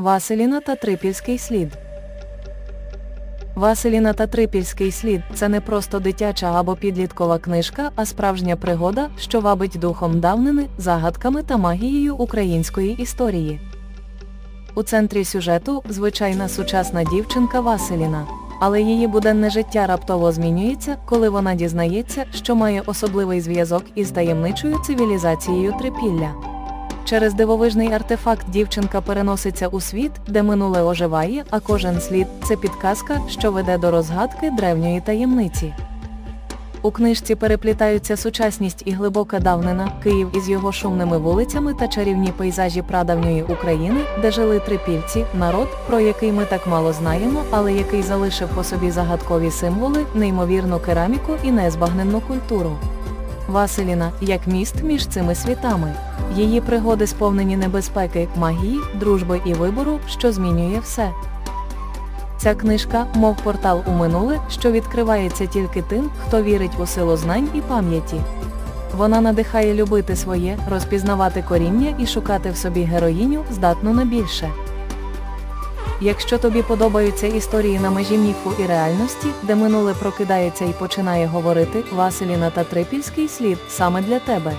Василіна та Трипільський слід. Василіна та Трипільський слід це не просто дитяча або підліткова книжка, а справжня пригода, що вабить духом давнини, загадками та магією української історії. У центрі сюжету звичайна сучасна дівчинка Василіна. Але її буденне життя раптово змінюється, коли вона дізнається, що має особливий зв'язок із таємничою цивілізацією Трипілля. Через дивовижний артефакт дівчинка переноситься у світ, де минуле оживає, а кожен слід це підказка, що веде до розгадки древньої таємниці. У книжці переплітаються сучасність і глибока давнина, Київ із його шумними вулицями та чарівні пейзажі прадавньої України, де жили трипільці, народ, про який ми так мало знаємо, але який залишив по собі загадкові символи, неймовірну кераміку і незбагненну культуру. Василіна як міст між цими світами. Її пригоди сповнені небезпеки, магії, дружби і вибору, що змінює все. Ця книжка, мов портал у минуле, що відкривається тільки тим, хто вірить у силу знань і пам'яті. Вона надихає любити своє, розпізнавати коріння і шукати в собі героїню, здатну на більше. Якщо тобі подобаються історії на межі міфу і реальності, де минуле прокидається і починає говорити, Василіна та Трипільський слід саме для тебе.